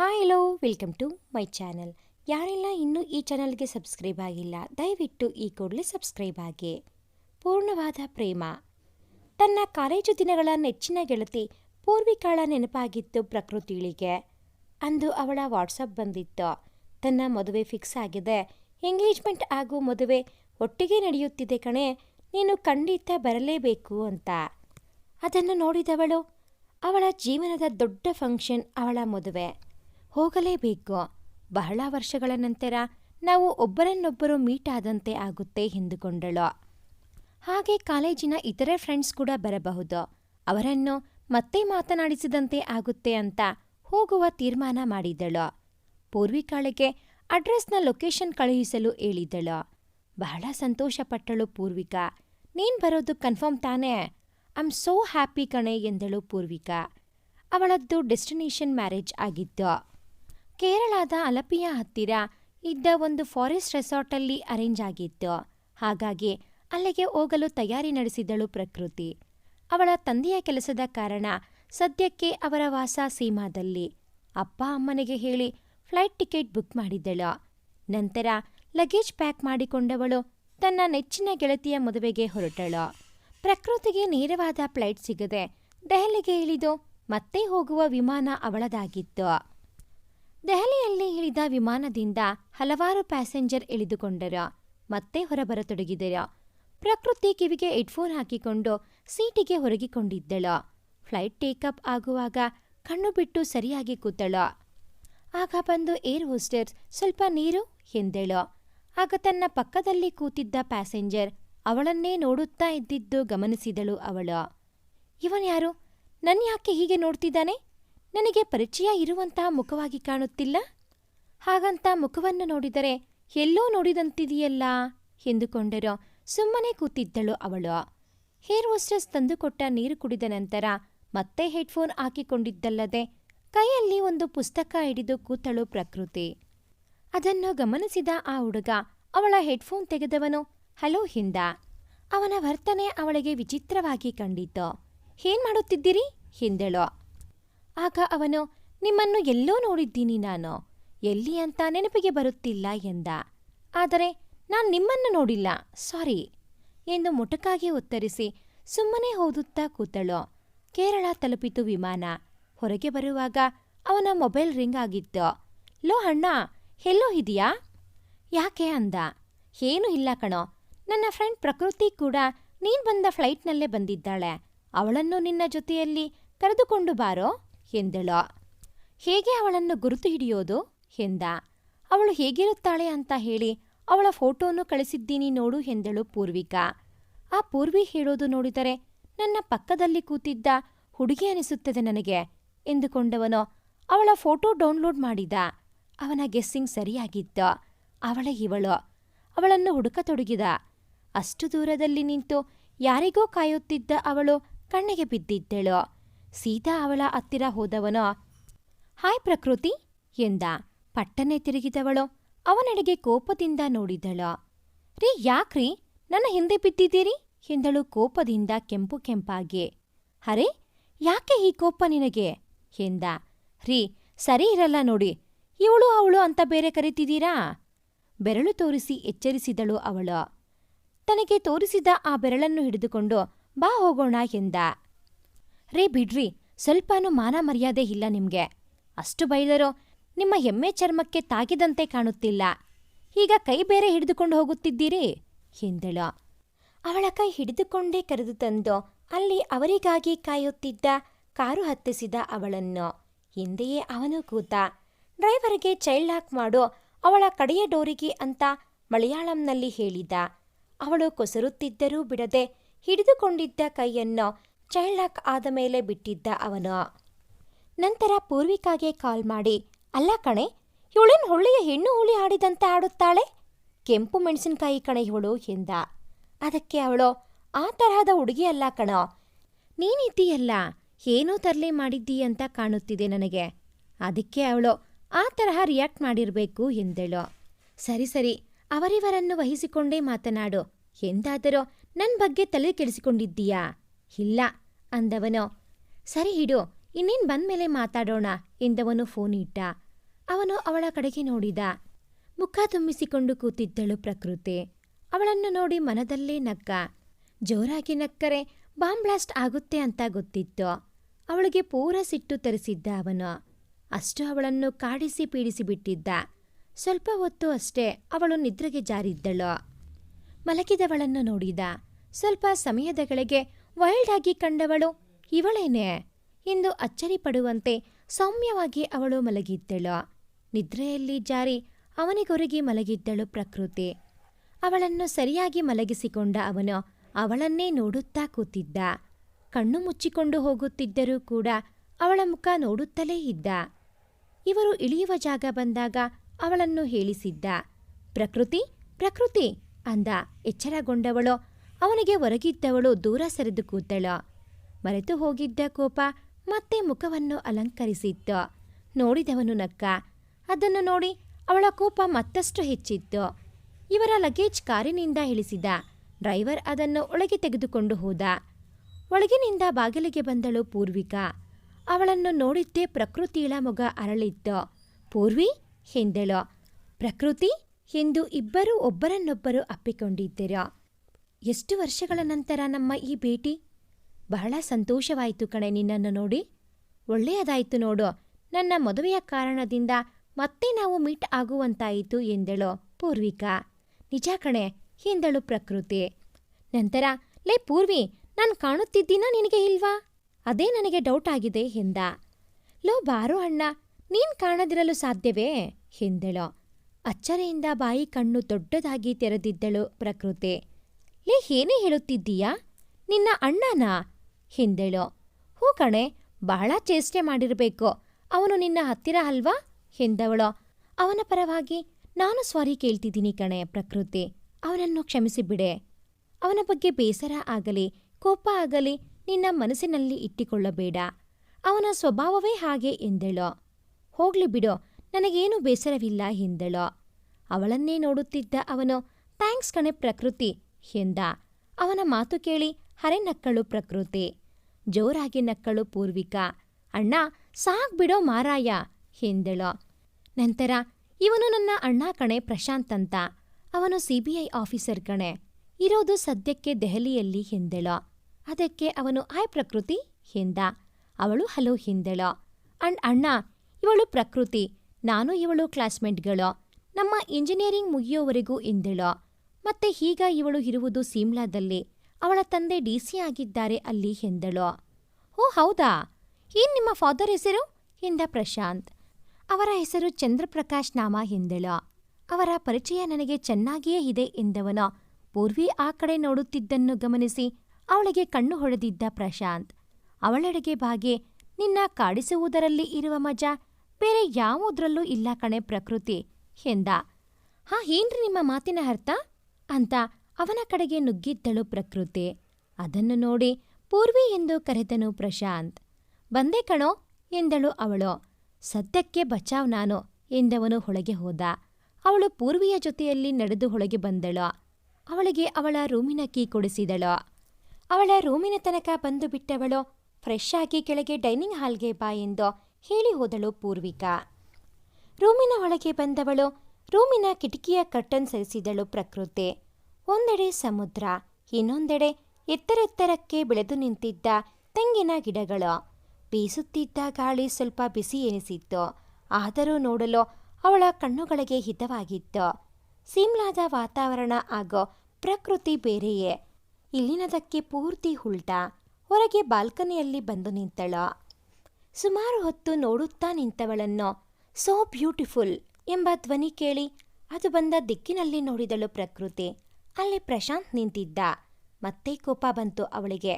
Hi hello welcome to my channel ಯಾರೆಲ್ಲ ಇನ್ನೂ ಈ ಚಾನಲ್ಗೆ ಸಬ್ಸ್ಕ್ರೈಬ್ ಆಗಿಲ್ಲ, ದಯವಿಟ್ಟು ಈ ಕೂಡಲೇ ಸಬ್ಸ್ಕ್ರೈಬ್ ಆಗಿ. ಪೂರ್ಣವಾದ ಪ್ರೇಮ. ತನ್ನ ಕಾಲೇಜು ದಿನಗಳ ನೆಚ್ಚಿನ ಗೆಳತಿ ಪೂರ್ವಿಕಾಳ ನೆನಪಾಗಿತ್ತು ಪ್ರಕೃತಿಳಿಗೆ ಅಂದು ಅವಳ ವಾಟ್ಸಪ್ ಬಂದಿತ್ತು. ತನ್ನ ಮದುವೆ ಫಿಕ್ಸ್ ಆಗಿದೆ. ಎಂಗೇಜ್ಮೆಂಟ್ ಹಾಗೂ ಮದುವೆ ಒಟ್ಟಿಗೆ ನಡೆಯುತ್ತಿದೆ ಕಣೆ. ನೀನು ಖಂಡಿತ ಬರಲೇಬೇಕು ಅಂತ. ಅದನ್ನು ನೋಡಿದವಳು ಅವಳ ಜೀವನದ ದೊಡ್ಡ ಫಂಕ್ಷನ್ ಅವಳ ಮದುವೆ. ಹೋಗಲೇಬೇಕು. ಬಹಳ ವರ್ಷಗಳ ನಂತರ ನಾವು ಒಬ್ಬರನ್ನೊಬ್ಬರು ಮೀಟ್ ಆದಂತೆ ಆಗುತ್ತೆ ಎಂದುಕೊಂಡಳು. ಹಾಗೆ ಕಾಲೇಜಿನ ಇತರೆ ಫ್ರೆಂಡ್ಸ್ ಕೂಡ ಬರಬಹುದು. ಅವರನ್ನು ಮತ್ತೆ ಮಾತನಾಡಿಸಿದಂತೆ ಆಗುತ್ತೆ ಅಂತ ಹೋಗುವ ತೀರ್ಮಾನ ಮಾಡಿದಳು. ಪೂರ್ವಿಕಾಳಿಗೆ ಅಡ್ರೆಸ್ನ ಲೊಕೇಶನ್ ಕಳುಹಿಸಲು ಹೇಳಿದಳು. ಬಹಳ ಸಂತೋಷಪಟ್ಟಳು ಪೂರ್ವಿಕಾ. ನೀನ್ ಬರೋದು ಕನ್ಫರ್ಮ್ ತಾನೇ? ಐಮ್ ಸೋ ಹ್ಯಾಪಿ ಕಣೆ ಎಂದಳು ಪೂರ್ವಿಕಾ. ಅವಳದ್ದು ಡೆಸ್ಟಿನೇಷನ್ ಮ್ಯಾರೇಜ್ ಆಗಿತ್ತು. ಕೇರಳದ ಅಲಪಿಯ ಹತ್ತಿರ ಇದ್ದ ಒಂದು ಫಾರೆಸ್ಟ್ ರೆಸಾರ್ಟಲ್ಲಿ ಅರೇಂಜ್ ಆಗಿತ್ತು. ಹಾಗಾಗಿ ಅಲ್ಲಿಗೆ ಹೋಗಲು ತಯಾರಿ ನಡೆಸಿದಳು ಪ್ರಕೃತಿ. ಅವಳ ತಂದೆಯ ಕೆಲಸದ ಕಾರಣ ಸದ್ಯಕ್ಕೆ ಅವರ ವಾಸ ಸೀಮಾದಲ್ಲಿ. ಅಪ್ಪ ಅಮ್ಮನಿಗೆ ಹೇಳಿ ಫ್ಲೈಟ್ ಟಿಕೆಟ್ ಬುಕ್ ಮಾಡಿದ್ದಳು. ನಂತರ ಲಗೇಜ್ ಪ್ಯಾಕ್ ಮಾಡಿಕೊಂಡವಳು ತನ್ನ ನೆಚ್ಚಿನ ಗೆಳತಿಯ ಮದುವೆಗೆ ಹೊರಟಳು. ಪ್ರಕೃತಿಗೆ ನೇರವಾದ ಫ್ಲೈಟ್ ಸಿಗದೆ ದೆಹಲಿಗೆ ಇಳಿದು ಮತ್ತೆ ಹೋಗುವ ವಿಮಾನ ಅವಳದಾಗಿತ್ತು. ದೆಹಲಿಯಲ್ಲಿ ಇಳಿದ ವಿಮಾನದಿಂದ ಹಲವಾರು ಪ್ಯಾಸೆಂಜರ್ ಇಳಿದುಕೊಂಡರು, ಮತ್ತೆ ಹೊರಬರತೊಡಗಿದರು. ಪ್ರಕೃತಿ ಕಿವಿಗೆ ಹೆಡ್ಫೋನ್ ಹಾಕಿಕೊಂಡು ಸೀಟಿಗೆ ಹೊರಗಿಕೊಂಡಿದ್ದಳು. ಫ್ಲೈಟ್ ಟೇಕಪ್ ಆಗುವಾಗ ಕಣ್ಣು ಬಿಟ್ಟು ಸರಿಯಾಗಿ ಕೂತಳು. ಆಗ ಬಂದು ಏರ್ ಹೋಸ್ಟರ್ ಸ್ವಲ್ಪ ನೀರು? ಎಂದಳು. ಆಗ ತನ್ನ ಪಕ್ಕದಲ್ಲಿ ಕೂತಿದ್ದ ಪ್ಯಾಸೆಂಜರ್ ಅವಳನ್ನೇ ನೋಡುತ್ತಾ ಇದ್ದಿದ್ದು ಗಮನಿಸಿದಳು ಅವಳು. ಇವನ್ಯಾರು? ನನ್ನ ಯಾಕೆ ಹೀಗೆ ನೋಡ್ತಿದ್ದಾನೆ? ನನಗೆ ಪರಿಚಯ ಇರುವಂತಹ ಮುಖವಾಗಿ ಕಾಣುತ್ತಿಲ್ಲ? ಹಾಗಂತ ಮುಖವನ್ನು ನೋಡಿದರೆ, ಎಲ್ಲೋ ನೋಡಿದಂತಿದೆಯಲ್ಲ? ಎಂದುಕೊಂಡರು. ಸುಮ್ಮನೆ ಕೂತಿದ್ದಳು ಅವಳು. ಹೇರ್ ಹೋಸ್ಟೆಸ್ ತಂದುಕೊಟ್ಟ ನೀರು ಕುಡಿದ ನಂತರ ಮತ್ತೆ ಹೆಡ್ಫೋನ್ ಹಾಕಿಕೊಂಡಿದ್ದಲ್ಲದೆ, ಕೈಯಲ್ಲಿ ಒಂದು ಪುಸ್ತಕ ಹಿಡಿದು ಕೂತಳು ಪ್ರಕೃತಿ. ಅದನ್ನು ಗಮನಿಸಿದ ಆ ಹುಡುಗ, ಅವಳ ಹೆಡ್ಫೋನ್ ತೆಗೆದವನು, ಹಲೋ ಹಿಂದ. ಅವನ ವರ್ತನೆ ಅವಳಿಗೆ ವಿಚಿತ್ರವಾಗಿ ಕಂಡಿತು. ಏನ್ ಮಾಡುತ್ತಿದ್ದೀರಿ? ಹಿಂದಳು ಆಗ ಅವನು, ನಿಮ್ಮನ್ನು ಎಲ್ಲೋ ನೋಡಿದ್ದೀನಿ ನಾನು. ಎಲ್ಲಿ ಅಂತ ನೆನಪಿಗೆ ಬರುತ್ತಿಲ್ಲ ಎಂದ. ಆದರೆ ನಾನು ನಿಮ್ಮನ್ನು ನೋಡಿಲ್ಲ, ಸಾರಿ ಎಂದು ಮೊಟಕಾಗಿ ಉತ್ತರಿಸಿ ಸುಮ್ಮನೆ ಓದುತ್ತಾ ಕೂತಳು. ಕೇರಳ ತಲುಪಿತು ವಿಮಾನ. ಹೊರಗೆ ಬರುವಾಗ ಅವನ ಮೊಬೈಲ್ ರಿಂಗ್ ಆಗಿತ್ತು. ಲೋ ಅಣ್ಣ, ಎಲ್ಲೋ ಇದೆಯಾ? ಯಾಕೆ ಅಂದ. ಏನೂ ಇಲ್ಲ ಕಣೋ. ನನ್ನ ಫ್ರೆಂಡ್ ಪ್ರಕೃತಿ ಕೂಡ ನೀನ್ ಬಂದ ಫ್ಲೈಟ್ನಲ್ಲೇ ಬಂದಿದ್ದಾಳೆ. ಅವಳನ್ನು ನಿನ್ನ ಜೊತೆಯಲ್ಲಿ ಕರೆದುಕೊಂಡು ಬಾರೋ. ಎಂದಳು. ಹೇಗೆ ಅವಳನ್ನು ಗುರುತು ಹಿಡಿಯೋದು? ಎಂದ. ಅವಳು ಹೇಗಿರುತ್ತಾಳೆ ಅಂತ ಹೇಳಿ ಅವಳ ಫೋಟೋನು ಕಳಿಸಿದ್ದೀನಿ ನೋಡು ಎಂದಳು ಪೂರ್ವಿಕಾ. ಆ ಪೂರ್ವಿ ಹೇಳೋದು ನೋಡಿದರೆ ನನ್ನ ಪಕ್ಕದಲ್ಲಿ ಕೂತಿದ್ದ ಹುಡುಗಿ ಅನಿಸುತ್ತದೆ ನನಗೆ ಎಂದುಕೊಂಡವನು ಅವಳ ಫೋಟೋ ಡೌನ್ಲೋಡ್ ಮಾಡಿದ. ಅವನ ಗೆಸ್ಸಿಂಗ್ ಸರಿಯಾಗಿತ್ತು. ಅವಳೇ ಇವಳು. ಅವಳನ್ನು ಹುಡುಕತೊಡಗಿದ ಅಷ್ಟು ದೂರದಲ್ಲಿ ನಿಂತು ಯಾರಿಗೋ ಕಾಯುತ್ತಿದ್ದ ಅವಳು ಕಣ್ಣಿಗೆ ಬಿದ್ದಿದ್ದಳು. ಸೀದಾ ಅವಳ ಹತ್ತಿರ ಹೋದವನೋ. ಹಾಯ್ ಪ್ರಕೃತಿ, ಎಂದ. ಪಟ್ಟನೆ ತಿರುಗಿದವಳು. ಅವನೆಡೆಗೆ ಕೋಪದಿಂದ ನೋಡಿದಳು. ರೀ, ಯಾಕ್ರಿ? ನನ್ನ ಹಿಂದೆ ಬಿದ್ದಿದ್ದೀರಿ? ಎಂದಳು ಕೋಪದಿಂದ ಕೆಂಪು ಕೆಂಪಾಗಿ. ಅರೆ, ಯಾಕೆ ಈ ಕೋಪ ನಿನಗೆ? ಎಂದ. ರೀ, ಸರಿ ಇರಲ್ಲ ನೋಡಿ. ಇವಳು ಅವಳು ಅಂತ ಬೇರೆ ಕರಿತಿದ್ದೀರಾ? ಬೆರಳು ತೋರಿಸಿ ಎಚ್ಚರಿಸಿದಳು ಅವಳು. ತನಗೆ ತೋರಿಸಿದ ಆ ಬೆರಳನ್ನು ಹಿಡಿದುಕೊಂಡು ಬಾ ಹೋಗೋಣ, ಎಂದ. ರೇ ಬಿಡ್ರಿ, ಸ್ವಲ್ಪನೂ ಮಾನ ಮರ್ಯಾದೆ ಇಲ್ಲ ನಿಮ್ಗೆ. ಅಷ್ಟು ಬೈದರೂ ನಿಮ್ಮ ಹೆಮ್ಮೆ ಚರ್ಮಕ್ಕೆ ತಾಗಿದಂತೆ ಕಾಣುತ್ತಿಲ್ಲ. ಈಗ ಕೈ ಬೇರೆ ಹಿಡಿದುಕೊಂಡು ಹೋಗುತ್ತಿದ್ದೀರಿ? ಎಂದಳು ಅವಳ ಕೈ ಹಿಡಿದುಕೊಂಡೇ ಕರೆದು ತಂದು ಅಲ್ಲಿ ಅವರಿಗಾಗಿ ಕಾಯುತ್ತಿದ್ದ ಕಾರು ಹತ್ತಿಸಿದ ಅವಳನ್ನು. ಹಿಂದೆಯೇ ಅವನು ಕೂತ, ಡ್ರೈವರ್ಗೆ ಚೈಲ್ಡ್ ಲಾಕ್ ಮಾಡು, ಅವಳ ಕಡೆಯ ಡೋರಿಗೆ ಅಂತ ಮಲಯಾಳಂನಲ್ಲಿ ಹೇಳಿದ. ಅವಳು ಕೊಸರುತ್ತಿದ್ದರೂ ಬಿಡದೆ ಹಿಡಿದುಕೊಂಡಿದ್ದ ಕೈಯನ್ನು ಚೈಲ್ಡ್ ಲಾಕ್ ಆದ ಮೇಲೆ ಬಿಟ್ಟಿದ್ದ ಅವನು. ನಂತರ ಪೂರ್ವಿಕಾಗೆ ಕಾಲ್ ಮಾಡಿ, ಅಲ್ಲ ಕಣೆ, ಇವಳೇನು ಹೊಳ್ಳೆಯ ಹೆಣ್ಣು ಹುಳಿ ಆಡಿದಂತೆ ಆಡುತ್ತಾಳೆ? ಕೆಂಪು ಮೆಣಸಿನಕಾಯಿ ಕಣೆ ಇವಳು, ಎಂದ. ಅದಕ್ಕೆ ಅವಳು, ಆ ತರಹದ ಹುಡುಗಿ ಅಲ್ಲ ಕಣೋ. ನೀನಿದ್ದೀಯಲ್ಲ, ಏನೋ ತರಲೆ ಮಾಡಿದ್ದೀ ಅಂತ ಕಾಣುತ್ತಿದೆ ನನಗೆ. ಅದಕ್ಕೆ ಅವಳು, ಆ ತರಹ ರಿಯಾಕ್ಟ್ ಮಾಡಿರಬೇಕು, ಎಂದಳು. ಸರಿ ಸರಿ, ಅವರಿವರನ್ನು ವಹಿಸಿಕೊಂಡೇ ಮಾತನಾಡು. ಎಂದಾದರೂ ನನ್ನ ಬಗ್ಗೆ ತಲೆ ಕೆಡಿಸಿಕೊಂಡಿದ್ದೀಯಾ? ಇಲ್ಲ ಅಂದವನು. ಸರಿ ಹಿಡು ಇನ್ನೇನು ಬಂದ್ಮೇಲೆ ಮಾತಾಡೋಣ ಎಂದವನು ಫೋನ್ ಇಟ್ಟ. ಅವನು ಅವಳ ಕಡೆಗೆ ನೋಡಿದ. ಮುಖ ತುಂಬಿಸಿಕೊಂಡು ಕೂತಿದ್ದಳು ಪ್ರಕೃತಿ. ಅವಳನ್ನು ನೋಡಿ ಮನದಲ್ಲೇ ನಕ್ಕ. ಜೋರಾಗಿ ನಕ್ಕರೆ, ಬಾಂಬ್ ಬ್ಲಾಸ್ಟ್ ಆಗುತ್ತೆ ಅಂತ ಗೊತ್ತಿತ್ತು. ಅವಳಿಗೆ ಪೂರ ಸಿಟ್ಟು ತರಿಸಿದ್ದ ಅವನು. ಅಷ್ಟು ಅವಳನ್ನು ಕಾಡಿಸಿ ಪೀಡಿಸಿಬಿಟ್ಟಿದ್ದ ಸ್ವಲ್ಪ ಹೊತ್ತು ಅಷ್ಟೇ ಅವಳು ನಿದ್ರೆಗೆ ಜಾರಿದ್ದಳು. ಮಲಗಿದವಳನ್ನು ನೋಡಿದ. ಸ್ವಲ್ಪ ಸಮಯದಗಳಿಗೆ ವೈಲ್ಡ್ ಆಗಿ ಕಂಡವಳು ಇವಳೇನೆ ಎಂದು ಅಚ್ಚರಿ ಪಡುವಂತೆ ಸೌಮ್ಯವಾಗಿ ಅವಳು ಮಲಗಿದ್ದಳು. ನಿದ್ರೆಯಲ್ಲಿ ಜಾರಿ ಅವನಿಗೊರಗಿ ಮಲಗಿದ್ದಳು ಪ್ರಕೃತಿ. ಅವಳನ್ನು ಸರಿಯಾಗಿ ಮಲಗಿಸಿಕೊಂಡ ಅವನು ಅವಳನ್ನೇ ನೋಡುತ್ತಾ ಕೂತಿದ್ದ. ಕಣ್ಣು ಮುಚ್ಚಿಕೊಂಡು ಹೋಗುತ್ತಿದ್ದರೂ ಕೂಡ ಅವಳ ಮುಖ ನೋಡುತ್ತಲೇ ಇದ್ದ. ಇವರು ಇಳಿಯುವ ಜಾಗ ಬಂದಾಗ ಅವಳನ್ನು ಹೇಳಿಸಿದ್ದ. ಪ್ರಕೃತಿ ಪ್ರಕೃತಿ ಅಂದ ಎಚ್ಚರಗೊಂಡವಳು ಅವನಿಗೆ ಹೊರಗಿದ್ದವಳು ದೂರ ಸರಿದು ಕೂತಳು ಮರೆತು ಹೋಗಿದ್ದ ಕೋಪ ಮತ್ತೆ ಮುಖವನ್ನು ಅಲಂಕರಿಸಿತ್ತು. ನೋಡಿದವನು ನಕ್ಕ. ಅದನ್ನು ನೋಡಿ ಅವಳ ಕೋಪ ಮತ್ತಷ್ಟು ಹೆಚ್ಚಿತ್ತು. ಇವರ ಲಗೇಜ್ ಕಾರಿನಿಂದ ಇಳಿಸಿದ. ಡ್ರೈವರ್ ಅದನ್ನು ಒಳಗೆ ತೆಗೆದುಕೊಂಡು ಹೋದ. ಒಳಗಿನಿಂದ ಬಾಗಿಲಿಗೆ ಬಂದಳು ಪೂರ್ವಿಕಾ. ಅವಳನ್ನು ನೋಡಿದ್ದೇ ಪ್ರಕೃತಿಳ ಮೊಗ ಅರಳಿತ್ತು. ಪೂರ್ವಿ ಎಂದಳು ಪ್ರಕೃತಿ ಎಂದು ಇಬ್ಬರೂ ಒಬ್ಬರನ್ನೊಬ್ಬರು ಅಪ್ಪಿಕೊಂಡಿದ್ದರು. ಎಷ್ಟು ವರ್ಷಗಳ ನಂತರ ನಮ್ಮ ಈ ಭೇಟಿ? ಬಹಳ ಸಂತೋಷವಾಯಿತು ಕಣೆ ನಿನ್ನನ್ನು ನೋಡಿ. ಒಳ್ಳೆಯದಾಯಿತು ನೋಡು. ನನ್ನ ಮದುವೆಯ ಕಾರಣದಿಂದ ಮತ್ತೆ ನಾವು ಮೀಟ್ ಆಗುವಂತಾಯಿತು ಎಂದಳು ಪೂರ್ವಿಕಾ. ನಿಜ ಕಣೆ, ಎಂದಳು ಪ್ರಕೃತಿ. ನಂತರ, ಲೇ ಪೂರ್ವಿ, ನಾನು ಕಾಣುತ್ತಿದ್ದೀನಾ ನಿನಗೆ ಇಲ್ವಾ? ಅದೇ ನನಗೆ ಡೌಟ್ ಆಗಿದೆ ಎಂದ. ಲೋ ಬಾರೋ ಅಣ್ಣ, ನೀನ್ ಕಾಣದಿರಲು ಸಾಧ್ಯವೇ? ಎಂದಳು. ಅಚ್ಚರಿಯಿಂದ ಬಾಯಿ ಕಣ್ಣು ದೊಡ್ಡದಾಗಿ ತೆರೆದಿದ್ದಳು ಪ್ರಕೃತಿ. ಲೇ ಏನೇ ಹೇಳುತ್ತಿದ್ದೀಯಾ? ನಿನ್ನ ಅಣ್ಣನಾ? ಹಿಂದೇಳು. ಹೂ ಕಣೆ, ಬಹಳ ಚೇಷ್ಟೆ ಮಾಡಿರಬೇಕು. ಅವನು ನಿನ್ನ ಹತ್ತಿರ ಅಲ್ವಾ? ಎಂದವಳು ಅವನ ಪರವಾಗಿ ನಾನು ಸಾರಿ ಕೇಳ್ತಿದ್ದೀನಿ ಕಣೆ ಪ್ರಕೃತಿ. ಅವನನ್ನು ಕ್ಷಮಿಸಿಬಿಡೆ ಅವನ ಬಗ್ಗೆ ಬೇಸರ ಆಗಲಿ, ಕೋಪ ಆಗಲಿ ನಿನ್ನ ಮನಸ್ಸಿನಲ್ಲಿ ಇಟ್ಟಿಕೊಳ್ಳಬೇಡ. ಅವನ ಸ್ವಭಾವವೇ ಹಾಗೆ ಎಂದಳು. ಹೋಗ್ಲಿ ಬಿಡು, ನನಗೇನು ಬೇಸರವಿಲ್ಲ ಎಂದಳು ಅವಳನ್ನೇ ನೋಡುತ್ತಿದ್ದ ಅವನು, ಥ್ಯಾಂಕ್ಸ್ ಕಣೆ ಪ್ರಕೃತಿ. ಎಂದ ಅವನ ಮಾತು ಕೇಳಿ ಹರೆ ನಕ್ಕಳು ಪ್ರಕೃತಿ, ಜೋರಾಗಿ ನಕ್ಕಳು ಪೂರ್ವಿಕ, ಅಣ್ಣ ಸಾಕ್ ಬಿಡೋ ಮಾರಾಯ ಎಂದಳು ನಂತರ ಇವನು ನನ್ನ ಅಣ್ಣ ಕಣೆ ಪ್ರಶಾಂತ್ ಅಂತ, ಅವನು ಸಿಬಿಐ ಆಫೀಸರ್ ಕಣೆ, ಇರೋದು ಸದ್ಯಕ್ಕೆ ದೆಹಲಿಯಲ್ಲಿ ಎಂದಳು ಅದಕ್ಕೆ ಅವನು ಆಯ್ ಪ್ರಕೃತಿ ಎಂದ ಅವಳು ಹಲೋ ಹಿಂದಳು. ಅಂಡ್ ಅಣ್ಣ, ಇವಳು ಪ್ರಕೃತಿ, ನಾನು ಇವಳು ಕ್ಲಾಸ್ಮೇಟ್ಗಳು, ನಮ್ಮ ಇಂಜಿನಿಯರಿಂಗ್ ಮುಗಿಯೋವರೆಗೂ ಎಂದಳು ಮತ್ತೆ ಹೀಗ ಇವಳು ಇರುವುದು ಸಿಮ್ಲಾದಲ್ಲಿ. ಅವಳ ತಂದೆ ಡಿ ಸಿ ಆಗಿದ್ದಾರೆ ಅಲ್ಲಿ ಎಂದಳು. ಓ, ಹೌದಾ? ಏನ್ ನಿಮ್ಮ ಫಾದರ್ ಹೆಸರು? ಎಂದ ಪ್ರಶಾಂತ್. ಅವರ ಹೆಸರು ಚಂದ್ರಪ್ರಕಾಶ್ ನಾಮ ಎಂದಳು. ಅವರ ಪರಿಚಯ ನನಗೆ ಚೆನ್ನಾಗಿಯೇ ಇದೆ ಎಂದವನು. ಪೂರ್ವಿ ಆ ಕಡೆ ನೋಡುತ್ತಿದ್ದನ್ನು ಗಮನಿಸಿ ಅವಳಿಗೆ ಕಣ್ಣು ಹೊಡೆದಿದ್ದ ಪ್ರಶಾಂತ್. ಅವಳಡೆಗೆ ಬಾಗೆ, ನಿನ್ನ ಕಾಡಿಸುವುದರಲ್ಲಿ ಇರುವ ಮಜಾ, ಬೇರೆ ಯಾವುದ್ರಲ್ಲೂ ಇಲ್ಲ ಕಣೆ ಪ್ರಕೃತಿ, ಎಂದ. ಹಾ, ಏನ್ರಿ ನಿಮ್ಮ ಮಾತಿನ ಅರ್ಥ? ಅಂತ ಅವನ ಕಡೆಗೆ ನುಗ್ಗಿದ್ದಳು ಪ್ರಕೃತಿ. ಅದನ್ನು ನೋಡಿ ಪೂರ್ವಿ ಎಂದು ಕರೆದನು ಪ್ರಶಾಂತ್. ಬಂದೆ ಕಣೋ ಎಂದಳು ಅವಳು. ಸದ್ಯಕ್ಕೆ ಬಚಾವ್ ನಾನು ಎಂದವನು ಹೊಳಗೆ ಹೋದ. ಅವಳು ಪೂರ್ವಿಯ ಜೊತೆಯಲ್ಲಿ ನಡೆದು ಹೊಳಗೆ ಬಂದಳು. ಅವಳಿಗೆ ಅವಳ ರೂಮಿನ ಕೀ ಕೊಡಿಸಿದಳು. ಅವಳ ರೂಮಿನ ತನಕ ಬಂದು ಬಿಟ್ಟವಳು ಫ್ರೆಶ್ ಆಗಿ ಕೆಳಗೆ ಡೈನಿಂಗ್ ಹಾಲ್ಗೆ ಬಾ ಎಂದು ಹೇಳಿ ಹೋದಳು ಪೂರ್ವಿಕಾ. ರೂಮಿನ ಒಳಗೆ ಬಂದವಳು ರೂಮಿನ ಕಿಟಕಿಯ ಕಟ್ಟನ್ ಸರಿಸಿದಳು ಪ್ರಕೃತಿ. ಒಂದೆಡೆ ಸಮುದ್ರ, ಇನ್ನೊಂದೆಡೆ ಎತ್ತರೆತ್ತರಕ್ಕೆ ಬೆಳೆದು ನಿಂತಿದ್ದ ತೆಂಗಿನ ಗಿಡಗಳು. ಬೀಸುತ್ತಿದ್ದ ಗಾಳಿ ಸ್ವಲ್ಪ ಬಿಸಿ ಎನಿಸಿತ್ತು. ಆದರೂ ನೋಡಲು ಅವಳ ಕಣ್ಣುಗಳಿಗೆ ಹಿತವಾಗಿತ್ತು. ಸಿಮ್ಲಾದ ವಾತಾವರಣ ಹಾಗೂ ಪ್ರಕೃತಿ ಬೇರೆಯೇ. ಇಲ್ಲಿನದಕ್ಕೆ ಪೂರ್ತಿ ಉಲ್ಟ. ಹೊರಗೆ ಬಾಲ್ಕನಿಯಲ್ಲಿ ಬಂದು ನಿಂತಳು. ಸುಮಾರು ಹೊತ್ತು ನೋಡುತ್ತಾ ನಿಂತವಳನ್ನು. ಸೋ ಬ್ಯೂಟಿಫುಲ್ ಎಂಬ ಧ್ವನಿ ಕೇಳಿ ಅದು ಬಂದ ದಿಕ್ಕಿನಲ್ಲಿ ನೋಡಿದಳು ಪ್ರಕೃತಿ. ಅಲ್ಲಿ ಪ್ರಶಾಂತ್ ನಿಂತಿದ್ದ. ಮತ್ತೆ ಕೋಪ ಬಂತು ಅವಳಿಗೆ.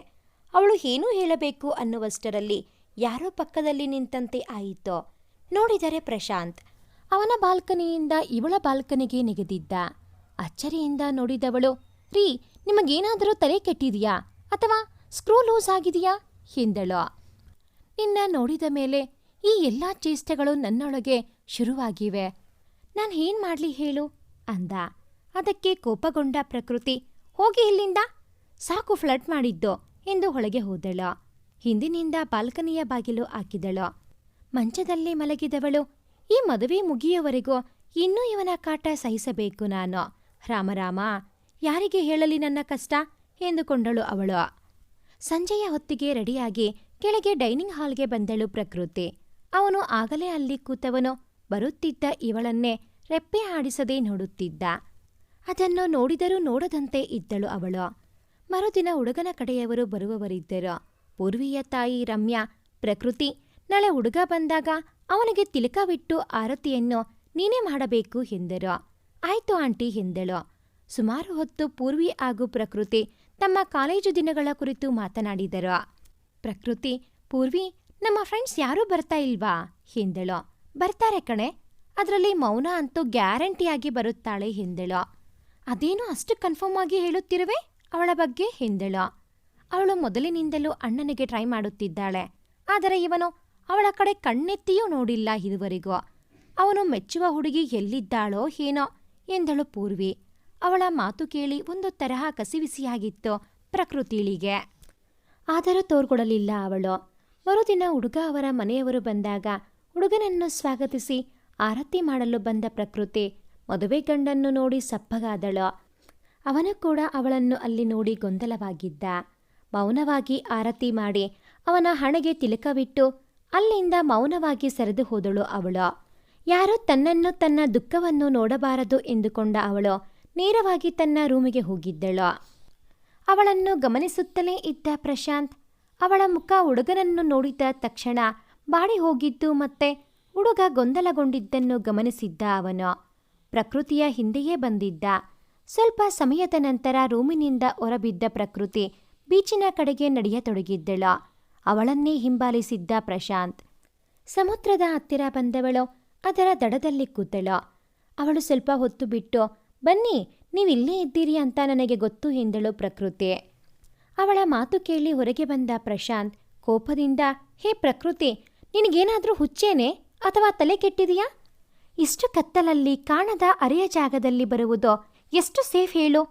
ಅವಳು ಏನೂ ಹೇಳಬೇಕು ಅನ್ನುವಷ್ಟರಲ್ಲಿ ಯಾರೋ ಪಕ್ಕದಲ್ಲಿ ನಿಂತಂತೆ ಆಯಿತು. ನೋಡಿದರೆ ಪ್ರಶಾಂತ್. ಅವನ ಬಾಲ್ಕನಿಯಿಂದ ಇವಳ ಬಾಲ್ಕನಿಗೆ ನೆಗೆದಿದ್ದ. ಅಚ್ಚರಿಯಿಂದ ನೋಡಿದವಳು, ರೀ, ನಿಮಗೇನಾದರೂ ತಲೆ ಕೆಟ್ಟಿದೆಯಾ? ಅಥವಾ ಸ್ಕ್ರೂ ಲೂಸ್ ಆಗಿದೆಯಾ? ಎಂದಳು ನಿನ್ನ ನೋಡಿದ ಮೇಲೆ ಈ ಎಲ್ಲ ಚೇಷ್ಟೆಗಳು ನನ್ನೊಳಗೆ ಶುರುವಾಗಿವೆ. ನಾನು ಏನ್ ಮಾಡ್ಲಿ ಹೇಳು? ಅಂದ. ಅದಕ್ಕೆ ಕೋಪಗೊಂಡ ಪ್ರಕೃತಿ, ಹೋಗಿ ಇಲ್ಲಿಂದ. ಸಾಕು ಫ್ಲಡ್ ಮಾಡಿದ್ದು ಎಂದು ಹೊಳಗೆ ಹೋದಳು. ಹಿಂದಿನಿಂದ ಬಾಲ್ಕನಿಯ ಬಾಗಿಲು ಹಾಕಿದಳು. ಮಂಚದಲ್ಲಿ ಮಲಗಿದವಳು, ಈ ಮದುವೆ ಮುಗಿಯುವವರೆಗೂ ಇನ್ನೂ ಇವನ ಕಾಟ ಸಹಿಸಬೇಕು ನಾನು. ರಾಮರಾಮ ಯಾರಿಗೆ ಹೇಳಲಿ ನನ್ನ ಕಷ್ಟ? ಎಂದುಕೊಂಡಳು ಅವಳು. ಸಂಜೆಯ ಹೊತ್ತಿಗೆ ರೆಡಿಯಾಗಿ ಕೆಳಗೆ ಡೈನಿಂಗ್ ಹಾಲ್ಗೆ ಬಂದಳು ಪ್ರಕೃತಿ. ಅವನು ಆಗಲೇ ಅಲ್ಲಿ ಕೂತವನು. ಬರುತ್ತಿದ್ದ ಇವಳನ್ನೇ ರೆಪ್ಪೆ ಆಡಿಸದೇ ನೋಡುತ್ತಿದ್ದ. ಅದನ್ನು ನೋಡಿದರೂ ನೋಡದಂತೆ ಇದ್ದಳು ಅವಳು. ಮರುದಿನ ಹುಡುಗನ ಕಡೆಯವರು ಬರುವವರಿದ್ದರು. ಪೂರ್ವಿಯ ತಾಯಿ ರಮ್ಯಾ, ಪ್ರಕೃತಿ, ನಾಳೆ ಹುಡುಗ ಬಂದಾಗ ಅವನಿಗೆ ತಿಲಕವಿಟ್ಟು ಆರತಿಯನ್ನು ನೀನೇ ಮಾಡಬೇಕು ಎಂದರು. ಆಯ್ತು ಆಂಟಿ ಎಂದಳು. ಸುಮಾರು ಹೊತ್ತು ಪೂರ್ವಿ ಹಾಗೂ ಪ್ರಕೃತಿ ತಮ್ಮ ಕಾಲೇಜು ದಿನಗಳ ಕುರಿತು ಮಾತನಾಡಿದರು. ಪ್ರಕೃತಿ, ಪೂರ್ವಿ, ನಮ್ಮ ಫ್ರೆಂಡ್ಸ್ ಯಾರೂ ಬರ್ತಾ ಇಲ್ವಾ? ಎಂದಳು. ಬರ್ತಾರೆ ಕಣೆ. ಅದರಲ್ಲಿ ಮೌನ ಅಂತೂ ಗ್ಯಾರಂಟಿಯಾಗಿ ಬರುತ್ತಾಳೆ ಎಂದಳು ಅದೇನು ಅಷ್ಟು ಕನ್ಫರ್ಮ್ ಆಗಿ ಹೇಳುತ್ತಿರುವೆ? ಅವಳ ಬಗ್ಗೆ ಎಂದಳು ಅವಳು ಮೊದಲಿನಿಂದಲೂ ಅಣ್ಣನಿಗೆ ಟ್ರೈ ಮಾಡುತ್ತಿದ್ದಾಳೆ. ಆದರೆ ಇವನು ಅವಳ ಕಡೆ ಕಣ್ಣೆತ್ತಿಯೂ ನೋಡಿಲ್ಲ ಇದುವರೆಗೂ. ಅವನು ಮೆಚ್ಚುವ ಹುಡುಗಿ ಎಲ್ಲಿದ್ದಾಳೋ ಏನೋ ಎಂದಳು ಪೂರ್ವಿ. ಅವಳ ಮಾತು ಕೇಳಿ ಒಂದು ತರಹ ಕಸಿವಿಸಿಯಾಗಿತ್ತು ಪ್ರಕೃತಿಳಿಗೆ. ಆದರೂ ತೋರ್ಕೊಡಲಿಲ್ಲ ಅವಳು. ಮರುದಿನ ಹುಡುಗ ಅವರ ಮನೆಯವರು ಬಂದಾಗ ಹುಡುಗನನ್ನು ಸ್ವಾಗತಿಸಿ ಆರತಿ ಮಾಡಲು ಬಂದ ಪ್ರಕೃತಿ ಮದುವೆ ಗಂಡನ್ನು ನೋಡಿ ಸಪ್ಪಗಾದಳು. ಅವನು ಕೂಡ ಅವಳನ್ನು ಅಲ್ಲಿ ನೋಡಿ ಗೊಂದಲವಾಗಿದ್ದ. ಮೌನವಾಗಿ ಆರತಿ ಮಾಡಿ ಅವನ ಹಣೆಗೆ ತಿಲಕವಿಟ್ಟು ಅಲ್ಲಿಂದ ಮೌನವಾಗಿ ಸರಿದು ಹೋದಳು ಅವಳು. ಯಾರೋ ತನ್ನನ್ನು ತನ್ನ ದುಃಖವನ್ನು ನೋಡಬಾರದು ಎಂದುಕೊಂಡ ಅವಳು ನೇರವಾಗಿ ತನ್ನ ರೂಮಿಗೆ ಹೋಗಿದ್ದಳು. ಅವಳನ್ನು ಗಮನಿಸುತ್ತಲೇ ಇದ್ದ ಪ್ರಶಾಂತ್ ಅವಳ ಮುಖ ಹುಡುಗನನ್ನು ನೋಡಿದ ತಕ್ಷಣ ಬಾಡಿ ಹೋಗಿದ್ದು ಮತ್ತೆ ಹುಡುಗ ಗೊಂದಲಗೊಂಡಿದ್ದನ್ನು ಗಮನಿಸಿದ್ದ ಅವನು. ಪ್ರಕೃತಿಯ ಹಿಂದೆಯೇ ಬಂದಿದ್ದ. ಸ್ವಲ್ಪ ಸಮಯದ ನಂತರ ರೂಮಿನಿಂದ ಹೊರಬಿದ್ದ ಪ್ರಕೃತಿ ಬೀಚಿನ ಕಡೆಗೆ ನಡೆಯತೊಡಗಿದ್ದಳು. ಅವಳನ್ನೇ ಹಿಂಬಾಲಿಸಿದ್ದ ಪ್ರಶಾಂತ್. ಸಮುದ್ರದ ಹತ್ತಿರ ಬಂದವಳು ಅದರ ದಡದಲ್ಲಿ ಕೂತಳು. ಅವಳು ಸ್ವಲ್ಪ ಹೊತ್ತು ಬಿಟ್ಟು, ಬನ್ನಿ ನೀವಿಲ್ಲೇ ಇದ್ದೀರಿ ಅಂತ ನನಗೆ ಗೊತ್ತು ಎಂದಳು ಪ್ರಕೃತಿ. ಅವಳ ಮಾತು ಕೇಳಿ ಹೊರಗೆ ಬಂದ ಪ್ರಶಾಂತ್ ಕೋಪದಿಂದ, ಹೇ ಪ್ರಕೃತಿ ನಿನಗೇನಾದ್ರೂ ಹುಚ್ಚೇನೆ ಅಥವಾ ತಲೆ ಕೆಟ್ಟಿದೆಯಾ? ಇಷ್ಟು ಕತ್ತಲಲ್ಲಿ ಕಾಣದ ಅರೆಯ ಜಾಗದಲ್ಲಿ ಬರುವುದೋ? ಎಷ್ಟು ಸೇಫ್ ಹೇಳು.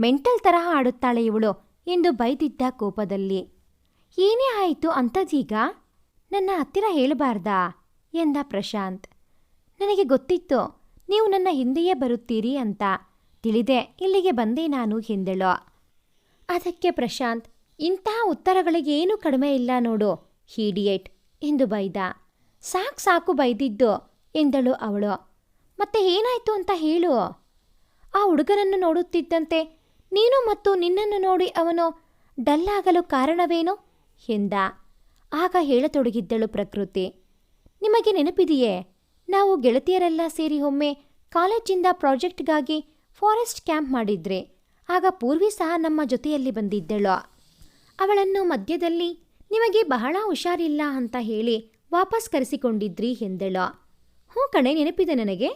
ಮೆಂಟಲ್ ತರಹ ಆಡುತ್ತಾಳೆ ಇವಳು ಎಂದು ಬೈದಿದ್ದ ಕೋಪದಲ್ಲಿ. ಏನೇ ಆಯಿತು ಅಂಥದೀಗ ನನ್ನ ಹತ್ತಿರ ಹೇಳಬಾರ್ದಾ? ಎಂದ ಪ್ರಶಾಂತ್. ನನಗೆ ಗೊತ್ತಿತ್ತು, ನೀವು ನನ್ನ ಹಿಂದೆಯೇ ಬರುತ್ತೀರಿ ಅಂತ. ತಿಳಿದೆ, ಇಲ್ಲಿಗೆ ಬಂದೆ ನಾನು ಎಂದಳು. ಅದಕ್ಕೆ ಪ್ರಶಾಂತ್, ಇಂತಹ ಉತ್ತರಗಳಿಗೆ ಏನೂ ಕಡಿಮೆ ಇಲ್ಲ ನೋಡು ಹೀಡಿಯೇಟ್ ಎಂದು ಬೈದ. ಸಾಕು ಸಾಕು ಬೈದಿದ್ದು, ಎಂದಳು ಅವಳು. ಮತ್ತೆ ಏನಾಯ್ತು ಅಂತ ಹೇಳು. ಆ ಹುಡುಗನನ್ನು ನೋಡುತ್ತಿದ್ದಂತೆ, ನೀನು ಮತ್ತು ನಿನ್ನನ್ನು ನೋಡಿ ಅವನು ಡಲ್ಲಾಗಲು ಕಾರಣವೇನು? ಎಂದ. ಆಗ ಹೇಳತೊಡಗಿದ್ದಳು ಪ್ರಕೃತಿ. ನಿಮಗೆ ನೆನಪಿದೆಯೇ, ನಾವು ಗೆಳತಿಯರೆಲ್ಲ ಸೇರಿ ಒಮ್ಮೆ ಕಾಲೇಜಿಂದ ಪ್ರಾಜೆಕ್ಟ್ಗಾಗಿ ಫಾರೆಸ್ಟ್ ಕ್ಯಾಂಪ್ ಮಾಡಿದ್ರೆ, ಆಗ ಪೂರ್ವಿ ಸಹ ನಮ್ಮ ಜೊತೆಯಲ್ಲಿ ಬಂದಿದ್ದಳು. ಅವಳನ್ನು ಮಧ್ಯದಲ್ಲಿ ನಿಮಗೆ ಬಹಳ ಹುಷಾರಿಲ್ಲ ಅಂತ ಹೇಳಿ ವಾಪಸ್ ಕರೆಸಿಕೊಂಡಿದ್ರಿ ಎಂದಳ. ಹ್ಞೂ ಕಣೆ, ನೆನಪಿದೆ ನನಗೆ.